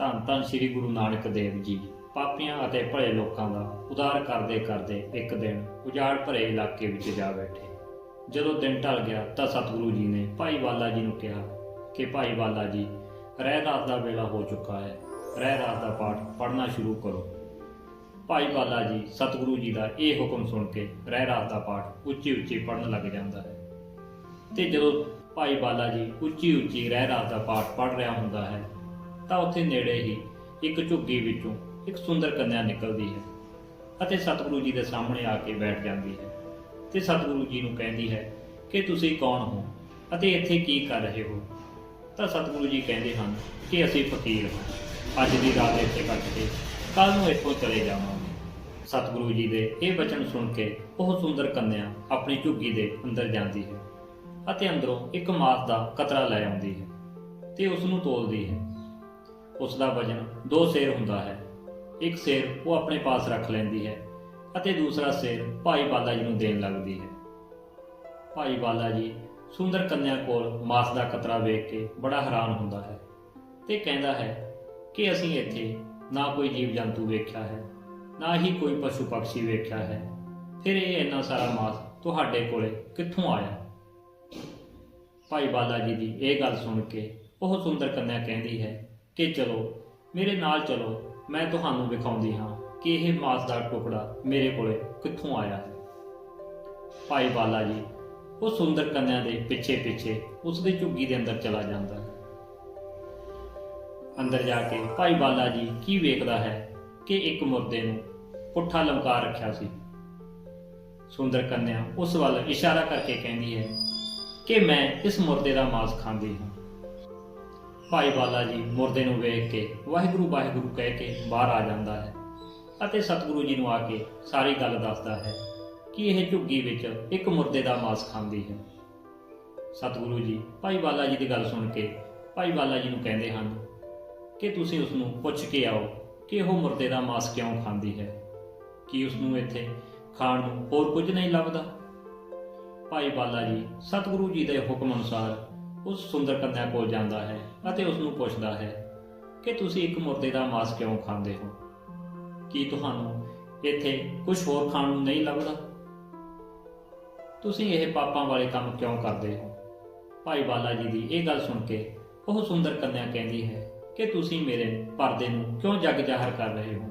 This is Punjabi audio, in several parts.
ਧੰਨ ਧੰਨ ਸ੍ਰੀ ਗੁਰੂ ਨਾਨਕ ਦੇਵ ਜੀ। ਪਾਪੀਆਂ ਅਤੇ ਭਲੇ ਲੋਕਾਂ ਦਾ ਉਦਾਰ ਕਰਦੇ ਕਰਦੇ ਇੱਕ ਦਿਨ ਉਜਾੜ ਭਰੇ ਇਲਾਕੇ ਵਿੱਚ ਜਾ ਬੈਠੇ। ਜਦੋਂ ਦਿਨ ਢਲ ਗਿਆ ਤਾਂ ਸਤਿਗੁਰੂ ਜੀ ਨੇ ਭਾਈ ਬਾਲਾ ਜੀ ਨੂੰ ਕਿਹਾ ਕਿ ਭਾਈ ਬਾਲਾ ਜੀ, ਰਹਿ ਰਾਤ ਦਾ ਵੇਲਾ ਹੋ ਚੁੱਕਾ ਹੈ। ਰਹਿ ਰਾਤ ਦਾ ਪਾਠ ਪੜ੍ਹਨਾ ਸ਼ੁਰੂ ਕਰੋ। ਭਾਈ ਬਾਲਾ ਜੀ, ਸਤਿਗੁਰੂ ਜੀ ਦਾ ਇਹ ਹੁਕਮ ਸੁਣ ਕੇ ਰਹਿ ਰਾਤ ਦਾ ਪਾਠ ਉੱਚੀ ਉੱਚੀ ਪੜ੍ਹਨ ਲੱਗ ਜਾਂਦਾ ਹੈ। ਤੇ ਜਦੋਂ ਭਾਈ ਬਾਲਾ ਜੀ ਉੱਚੀ ਉੱਚੀ ਰਹਿ ਰਾਤ ਦਾ ਪਾਠ ਪੜ੍ਹ ਰਿਹਾ ਹੁੰਦਾ ਹੈ ਤਾਂ ਉੱਥੇ ਨੇੜੇ ਹੀ ਇੱਕ ਝੁੱਗੀ ਵਿੱਚੋਂ ਇੱਕ ਸੁੰਦਰ ਕੰਨਿਆ ਨਿਕਲਦੀ ਹੈ ਅਤੇ ਸਤਿਗੁਰੂ ਜੀ ਦੇ ਸਾਹਮਣੇ ਆ ਕੇ ਬੈਠ ਜਾਂਦੀ ਹੈ ਤੇ ਸਤਿਗੁਰੂ ਜੀ ਨੂੰ ਕਹਿੰਦੀ ਹੈ ਕਿ ਤੁਸੀਂ ਕੌਣ ਹੋ ਅਤੇ ਇੱਥੇ ਕੀ ਕਰ ਰਹੇ ਹੋ? ਤਾਂ ਸਤਿਗੁਰੂ ਜੀ ਕਹਿੰਦੇ ਹਨ ਕਿ ਅਸੀਂ ਫਕੀਰ ਹਾਂ। ਅੱਜ ਦੀ ਰਾਤ ਇੱਥੇ ਕੱਟ ਕੇ ਕੱਲ ਨੂੰ ਇੱਥੋਂ ਚਲੇ ਜਾਵਾਂਗੇ। ਸਤਿਗੁਰੂ ਜੀ ਦੇ ਇਹ ਬਚਨ ਸੁਣ ਕੇ ਉਹ ਸੁੰਦਰ ਕੰਨਿਆ ਆਪਣੀ ਝੁੱਗੀ ਦੇ ਅੰਦਰ ਜਾਂਦੀ ਹੈ ਅਤੇ ਅੰਦਰੋਂ ਇੱਕ ਮਾਸ ਦਾ ਕਤਰਾ ਲੈ ਆਉਂਦੀ ਹੈ ਤੇ ਉਸ ਨੂੰ ਤੋਲਦੀ ਹੈ। ਉਸ ਦਾ ਵਜਨ ਦੋ ਸੇਰ ਹੁੰਦਾ ਹੈ। ਇੱਕ ਸੇਰ ਉਹ ਆਪਣੇ ਪਾਸ ਰੱਖ ਲੈਂਦੀ ਹੈ ਅਤੇ ਦੂਸਰਾ ਸੇਰ ਭਾਈ ਬਾਲਾ ਜੀ ਨੂੰ ਦੇਣ ਲੱਗਦੀ ਹੈ। ਭਾਈ ਬਾਲਾ ਜੀ ਸੁੰਦਰ ਕੰਨਿਆ ਕੋਲ ਮਾਸ ਦਾ ਕਤਰਾ ਵੇਖ ਕੇ ਬੜਾ ਹੈਰਾਨ ਹੁੰਦਾ ਹੈ ਤੇ ਕਹਿੰਦਾ ਹੈ ਕਿ ਅਸੀਂ ਇੱਥੇ ਨਾ ਕੋਈ ਜੀਵ ਜੰਤੂ ਵੇਖਿਆ ਹੈ, ਨਾ ਹੀ ਕੋਈ ਪਸ਼ੂ ਪੰਛੀ ਵੇਖਿਆ ਹੈ। ਫਿਰ ਇਹ ਇੰਨਾ ਸਾਰਾ ਮਾਸ ਤੁਹਾਡੇ ਕੋਲੇ ਕਿੱਥੋਂ ਆਇਆ? ਭਾਈ ਬਾਲਾ ਜੀ ਦੀ ਇਹ ਗੱਲ ਸੁਣ ਕੇ ਉਹ ਸੁੰਦਰ ਕੰਨਿਆ ਕਹਿੰਦੀ ਹੈ ਕਿ ਚਲੋ, ਮੇਰੇ ਨਾਲ ਚਲੋ, ਮੈਂ ਤੁਹਾਨੂੰ ਵਿਖਾਉਂਦੀ ਹਾਂ ਕਿ ਇਹ ਮਾਸ ਦਾ ਟੁਕੜਾ ਮੇਰੇ ਕੋਲੇ ਕਿੱਥੋਂ ਆਇਆ ਹੈ। ਭਾਈ ਬਾਲਾ ਜੀ, ਉਹ ਸੁੰਦਰ ਕੰਨਿਆ ਦੇ ਪਿੱਛੇ ਪਿੱਛੇ ਉਸ ਦੀ ਝੁੱਗੀ ਦੇ ਅੰਦਰ ਚਲਾ ਜਾਂਦਾ ਹੈ। ਅੰਦਰ ਜਾ ਕੇ ਭਾਈ ਬਾਲਾ ਜੀ ਕੀ ਵੇਖਦਾ ਹੈ ਕਿ ਇੱਕ ਮੁਰਦੇ ਨੂੰ ਪੁੱਠਾ ਲਮਕਾ ਰੱਖਿਆ ਸੀ। ਸੁੰਦਰ ਕੰਨਿਆ ਉਸ ਵੱਲ ਇਸ਼ਾਰਾ ਕਰਕੇ ਕਹਿੰਦੀ ਹੈ ਕਿ ਮੈਂ ਇਸ ਮੁਰਦੇ ਦਾ ਮਾਸ ਖਾਂਦੀ ਹਾਂ। ਭਾਈ ਬਾਲਾ ਜੀ ਮੁਰਦੇ ਨੂੰ ਵੇਖ ਕੇ, ਵਾਹਿਗੁਰੂ ਵਾਹਿਗੁਰੂ ਕਹਿ ਕੇ ਬਾਹਰ ਆ ਜਾਂਦਾ ਹੈ ਅਤੇ ਸਤਿਗੁਰੂ ਜੀ ਨੂੰ ਆ ਕੇ ਸਾਰੀ ਗੱਲ ਦੱਸਦਾ ਹੈ ਕਿ ਇਹ ਝੁੱਗੀ ਵਿੱਚ ਇੱਕ ਮੁਰਦੇ ਦਾ ਮਾਸ ਖਾਂਦੀ ਹੈ। ਸਤਿਗੁਰੂ ਜੀ, ਭਾਈ ਬਾਲਾ ਜੀ ਦੀ ਗੱਲ ਸੁਣ ਕੇ ਭਾਈ ਬਾਲਾ ਜੀ ਨੂੰ ਕਹਿੰਦੇ ਹਨ, ਕਿ ਤੁਸੀਂ ਉਸ ਨੂੰ ਪੁੱਛ ਕੇ ਆਓ ਕਿ ਉਹ ਮੁਰਦੇ ਦਾ ਮਾਸ ਕਿਉਂ ਖਾਂਦੀ ਹੈ? ਕੀ ਉਸ ਨੂੰ ਇੱਥੇ ਖਾਣ ਨੂੰ ਹੋਰ ਕੁਝ ਨਹੀਂ ਲੱਭਦਾ? ਭਾਈ ਬਾਲਾ ਜੀ, ਸਤਿਗੁਰੂ ਜੀ ਦੇ ਹੁਕਮ ਅਨੁਸਾਰ ਉਸ ਸੁੰਦਰ ਕੰਨਿਆ ਕੋਲ ਜਾਂਦਾ ਹੈ ਅਤੇ ਉਸ ਨੂੰ ਪੁੱਛਦਾ ਹੈ ਕਿ ਤੁਸੀਂ ਇੱਕ ਮੁਰਦੇ ਦਾ ਮਾਸ ਕਿਉਂ ਖਾਂਦੇ ਹੋ? ਕੀ ਤੁਹਾਨੂੰ ਇੱਥੇ ਕੁਝ ਹੋਰ ਖਾਣ ਨੂੰ ਨਹੀਂ ਲੱਭਦਾ? ਤੁਸੀਂ ਇਹ ਪਾਪਾਂ ਵਾਲੇ ਕੰਮ ਕਿਉਂ ਕਰਦੇ ਹੋ? ਭਾਈ ਬਾਲਾ ਜੀ ਦੀ ਇਹ ਗੱਲ ਸੁਣ ਕੇ ਉਹ ਸੁੰਦਰ ਕੰਨਿਆ ਕਹਿੰਦੀ ਹੈ ਕਿ ਤੁਸੀਂ ਮੇਰੇ ਪਰਦੇ ਨੂੰ ਕਿਉਂ ਜਗ ਜ਼ਾਹਰ ਕਰ ਰਹੇ ਹੋ?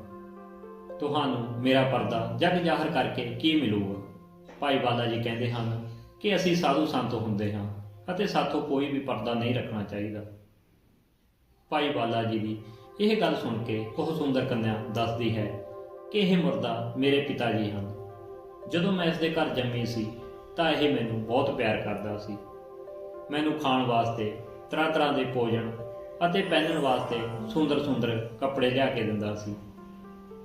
ਤੁਹਾਨੂੰ ਮੇਰਾ ਪਰਦਾ ਜਗ ਜ਼ਾਹਰ ਕਰਕੇ ਕੀ ਮਿਲੂਗਾ? ਭਾਈ ਬਾਲਾ ਜੀ ਕਹਿੰਦੇ ਹਨ ਕਿ ਅਸੀਂ ਸਾਧੂ ਸੰਤ ਹੁੰਦੇ ਹਾਂ। ਅਤੇ ਸਾਥੋਂ ਕੋਈ ਵੀ ਪਰਦਾ ਨਹੀਂ ਰੱਖਣਾ ਚਾਹੀਦਾ। ਭਾਈ ਬਾਲਾ ਜੀ ਦੀ ਇਹ ਗੱਲ ਸੁਣ ਕੇ ਉਹ ਸੁੰਦਰ ਕੰਨਿਆ ਦੱਸਦੀ ਹੈ ਕਿ ਇਹ ਮੁਰਦਾ ਮੇਰੇ ਪਿਤਾ ਜੀ ਹਨ। ਜਦੋਂ ਮੈਂ ਇਸ ਦੇ ਘਰ ਜੰਮੀ ਸੀ, ਤਾਂ ਇਹ ਮੈਨੂੰ ਬਹੁਤ ਪਿਆਰ ਕਰਦਾ ਸੀ। ਮੈਨੂੰ ਖਾਣ ਵਾਸਤੇ ਤਰ੍ਹਾਂ ਤਰ੍ਹਾਂ ਦੇ ਭੋਜਨ ਅਤੇ ਪਹਿਨਣ ਵਾਸਤੇ ਸੁੰਦਰ ਸੁੰਦਰ ਕੱਪੜੇ ਲਿਆ ਕੇ ਦਿੰਦਾ ਸੀ।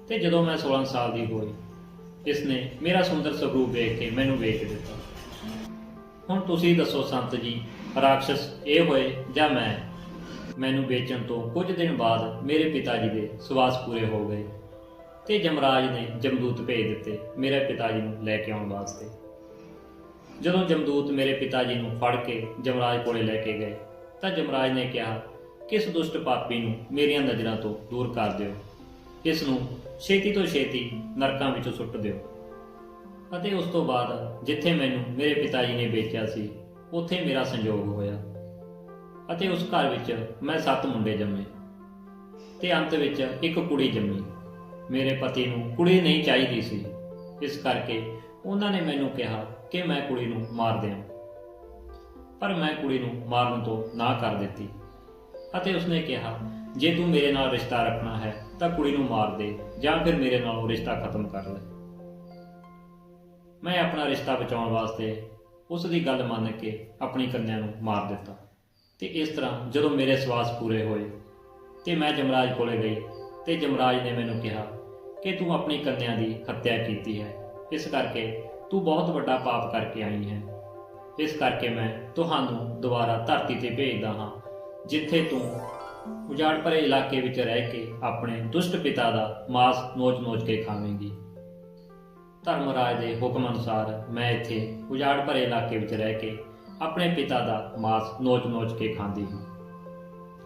ਤੇ ਜਦੋਂ ਮੈਂ 16 ਸਾਲ ਦੀ ਹੋਈ, ਇਸ ਨੇ ਮੇਰਾ ਸੁੰਦਰ ਸਰੂਪ ਵੇਖ ਕੇ ਮੈਨੂੰ ਵੇਚ ਦਿੱਤਾ। ਹੁਣ ਤੁਸੀਂ ਦੱਸੋ ਸੰਤ ਜੀ ਰਾਖਸ਼ ਇਹ ਹੋਏ ਜਾਂ ਮੈਂ? ਮੈਨੂੰ ਵੇਚਣ ਤੋਂ ਕੁਝ ਦਿਨ ਬਾਅਦ ਮੇਰੇ ਪਿਤਾ ਜੀ ਦੇ ਸਵਾਸ ਪੂਰੇ ਹੋ ਗਏ ਤੇ ਜਮਰਾਜ ਨੇ ਜਮਦੂਤ ਭੇਜ ਦਿੱਤੇ ਮੇਰੇ ਪਿਤਾ ਜੀ ਨੂੰ ਲੈ ਕੇ ਆਉਣ ਵਾਸਤੇ। ਜਦੋਂ ਜਮਦੂਤ ਮੇਰੇ ਪਿਤਾ ਜੀ ਨੂੰ ਫੜ ਕੇ ਜਮਰਾਜ ਕੋਲੇ ਲੈ ਕੇ ਗਏ, ਤਾਂ ਜਮਰਾਜ ਨੇ ਕਿਹਾ, ਕਿਸ ਦੁਸ਼ਟ ਪਾਪੀ ਨੂੰ ਮੇਰੀਆਂ ਨਜ਼ਰਾਂ ਤੋਂ ਦੂਰ ਕਰ ਦਿਓ। ਇਸ ਨੂੰ ਛੇਤੀ ਤੋਂ ਛੇਤੀ ਨਰਕਾਂ ਵਿੱਚੋਂ ਸੁੱਟ ਦਿਓ। ਅਤੇ ਉਸ ਤੋਂ ਬਾਅਦ ਜਿੱਥੇ ਮੈਨੂੰ ਮੇਰੇ ਪਿਤਾ ਜੀ ਨੇ ਵੇਚਿਆ ਸੀ, ਉੱਥੇ ਮੇਰਾ ਸੰਯੋਗ ਹੋਇਆ। ਅਤੇ ਉਸ ਘਰ ਵਿੱਚ ਮੈਂ ਸੱਤ ਮੁੰਡੇ ਜੰਮੇ ਤੇ ਅੰਤ ਵਿੱਚ ਇੱਕ ਕੁੜੀ ਜੰਮੀ। ਮੇਰੇ ਪਤੀ ਨੂੰ ਕੁੜੀ ਨਹੀਂ ਚਾਹੀਦੀ ਸੀ। ਇਸ ਕਰਕੇ ਉਹਨਾਂ ਨੇ ਮੈਨੂੰ ਕਿਹਾ ਕਿ ਮੈਂ ਕੁੜੀ ਨੂੰ ਮਾਰ ਦਿਆਂ ਪਰ ਮੈਂ ਕੁੜੀ ਨੂੰ ਮਾਰਨ ਤੋਂ ਨਾ ਕਰ ਦਿੱਤੀ। ਅਤੇ ਉਸਨੇ ਕਿਹਾ, ਜੇ ਤੂੰ ਮੇਰੇ ਨਾਲ ਰਿਸ਼ਤਾ ਰੱਖਣਾ ਹੈ ਤਾਂ ਕੁੜੀ ਨੂੰ ਮਾਰ ਦੇ ਜਾਂ ਫਿਰ ਮੇਰੇ ਨਾਲ ਰਿਸ਼ਤਾ ਖਤਮ ਕਰ ਲੈ। ਮੈਂ ਆਪਣਾ ਰਿਸ਼ਤਾ ਬਚਾਉਣ ਵਾਸਤੇ ਉਸ ਦੀ ਗੱਲ ਮੰਨ ਕੇ ਆਪਣੀ ਕੰਨਿਆ ਨੂੰ ਮਾਰ ਦਿੱਤਾ। ਤੇ ਇਸ ਤਰ੍ਹਾਂ ਜਦੋਂ ਮੇਰੇ ਸਵਾਸ ਪੂਰੇ ਹੋਏ ਤੇ ਮੈਂ ਜਮਰਾਜ ਕੋਲੇ ਗਈ ਤੇ ਜਮਰਾਜ ਨੇ ਮੈਨੂੰ ਕਿਹਾ ਕਿ ਤੂੰ ਆਪਣੀ ਕੰਨਿਆ ਦੀ ਹੱਤਿਆ ਕੀਤੀ ਹੈ। ਇਸ ਕਰਕੇ ਤੂੰ ਬਹੁਤ ਵੱਡਾ ਪਾਪ ਕਰਕੇ ਆਈ ਹੈ। ਇਸ ਕਰਕੇ ਮੈਂ ਤੁਹਾਨੂੰ ਦੁਬਾਰਾ ਧਰਤੀ ਤੇ ਭੇਜਦਾ ਹਾਂ, ਜਿੱਥੇ ਤੂੰ ਉਜਾੜ ਭਰੇ ਇਲਾਕੇ ਵਿੱਚ ਰਹਿ ਕੇ ਆਪਣੇ ਦੁਸ਼ਟ ਪਿਤਾ ਦਾ ਮਾਸ ਨੋਚ-ਨੋਚ ਕੇ ਖਾਵੇਂਗੀ। ਧਰਮਰਾਜ ਦੇ ਹੁਕਮ ਅਨੁਸਾਰ ਮੈਂ ਇੱਥੇ ਉਜਾੜ ਭਰੇ ਇਲਾਕੇ ਵਿੱਚ ਰਹਿ ਕੇ ਆਪਣੇ ਪਿਤਾ ਦਾ ਮਾਸ ਨੋਚ-ਨੋਚ ਕੇ ਖਾਂਦੀ ਹਾਂ।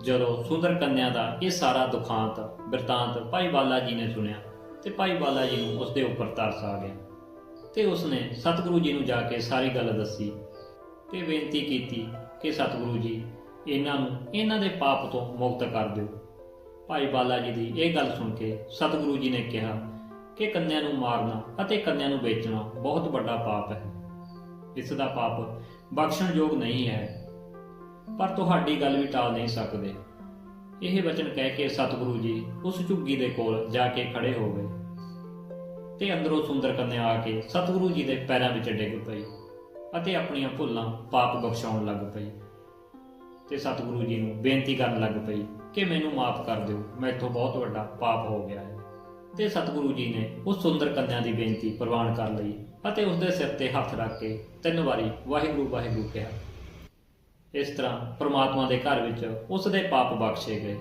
ਜਦੋਂ ਸੁੰਦਰ ਕੰਨਿਆ ਦਾ ਇਹ ਸਾਰਾ ਦੁਖਾਂਤ, ਬਿਰਤਾਂਤ ਭਾਈ ਬਾਲਾ ਜੀ ਨੇ ਸੁਣਿਆ ਤੇ ਭਾਈ ਬਾਲਾ ਜੀ ਨੂੰ ਉਸ ਦੇ ਉੱਪਰ ਤਰਸ ਆ ਗਿਆ ਤੇ ਉਸਨੇ ਸਤਿਗੁਰੂ ਜੀ ਨੂੰ ਜਾ ਕੇ ਸਾਰੀ ਗੱਲ ਦੱਸੀ ਤੇ ਬੇਨਤੀ ਕੀਤੀ ਕਿ ਸਤਿਗੁਰੂ ਜੀ, ਇਹਨਾਂ ਨੂੰ ਇਹਨਾਂ ਦੇ ਪਾਪ ਤੋਂ ਮੁਕਤ ਕਰ ਦਿਓ। ਭਾਈ ਬਾਲਾ ਜੀ ਦੀ ਇਹ ਗੱਲ ਸੁਣ ਕੇ ਸਤਿਗੁਰੂ ਜੀ ਨੇ ਕਿਹਾ ਕਿ ਕੰਨਿਆਂ ਨੂੰ ਮਾਰਨਾ ਅਤੇ ਕੰਨਿਆਂ ਨੂੰ ਵੇਚਣਾ ਬਹੁਤ ਵੱਡਾ ਪਾਪ ਹੈ। ਇਸ ਦਾ ਪਾਪ ਬਖਸ਼ਣਯੋਗ ਨਹੀਂ ਹੈ। ਪਰ ਤੁਹਾਡੀ ਗੱਲ ਵੀ ਟਾਲ ਨਹੀਂ ਸਕਦੇ। ਇਹ ਵਚਨ ਕਹਿ ਕੇ ਸਤਿਗੁਰੂ ਜੀ ਉਸ ਝੁੱਗੀ ਦੇ ਕੋਲ ਜਾ ਕੇ ਖੜੇ ਹੋ ਗਏ ਤੇ ਅੰਦਰੋਂ ਸੁੰਦਰ ਕੰਨਿਆ ਆ ਕੇ ਸਤਿਗੁਰੂ ਜੀ ਦੇ ਪੈਰਾਂ ਵਿੱਚ ਡਿੱਗ ਪਈ ਅਤੇ ਆਪਣੀਆਂ ਭੁੱਲਾਂ ਪਾਪ ਬਖਸ਼ਾਉਣ ਲੱਗ ਪਈ। ਤੇ ਸਤਿਗੁਰੂ ਜੀ ਨੂੰ ਬੇਨਤੀ ਕਰਨ ਲੱਗ ਪਈ ਕਿ ਮੈਨੂੰ ਮਾਫ ਕਰ ਦਿਓ, ਮੈਥੋਂ ਬਹੁਤ ਵੱਡਾ ਪਾਪ ਹੋ ਗਿਆ ਹੈ। ਤੇ ਸਤਿਗੁਰੂ ਜੀ ਨੇ ਉਸ ਸੁੰਦਰ ਕੰਨਿਆ ਦੀ ਬੇਨਤੀ ਪ੍ਰਵਾਨ ਕਰ ਲਈ ਅਤੇ ਉਸ ਦੇ ਸਿਰ ਤੇ ਹੱਥ ਰੱਖ ਕੇ ਤਿੰਨ ਵਾਰੀ ਵਾਹਿਗੁਰੂ ਵਾਹਿਗੁਰੂ ਕਿਹਾ। ਇਸ ਤਰ੍ਹਾਂ ਪ੍ਰਮਾਤਮਾ ਦੇ ਘਰ ਵਿੱਚ ਉਸ ਦੇ ਪਾਪ ਬਖਸ਼ੇ ਗਏ।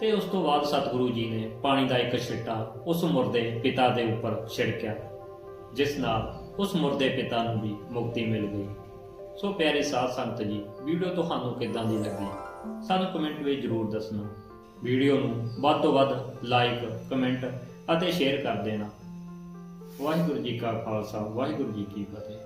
ਤੇ ਉਸ ਤੋਂ ਬਾਅਦ ਸਤਿਗੁਰੂ ਜੀ ਨੇ ਪਾਣੀ ਦਾ ਇੱਕ ਛਿੱਟਾ ਉਸ ਮੁਰਦੇ ਪਿਤਾ ਦੇ ਉੱਪਰ ਛਿੜਕਿਆ, ਜਿਸ ਨਾਲ ਉਸ ਮੁਰਦੇ ਪਿਤਾ ਨੂੰ ਵੀ ਮੁਕਤੀ ਮਿਲ ਗਈ। ਸੋ ਪਿਆਰੇ ਸਾਧ ਸੰਗਤ ਜੀ, ਵੀਡੀਓ ਤੁਹਾਨੂੰ ਕਿੱਦਾਂ ਦੀ ਲੱਗੀ? ਸਾਨੂੰ ਕਮੈਂਟ ਵਿੱਚ ਜਰੂਰ ਦੱਸਣਾ। ਵੀਡੀਓ ਨੂੰ ਵੱਧ ਤੋਂ ਵੱਧ ਲਾਈਕ, ਕਮੈਂਟ ਅਤੇ ਸ਼ੇਅਰ ਕਰ ਦੇਣਾ। ਵਾਹਿਗੁਰੂ ਜੀ ਕਾ ਖਾਲਸਾ, ਵਾਹਿਗੁਰੂ ਜੀ ਕੀ ਫਤਿਹ।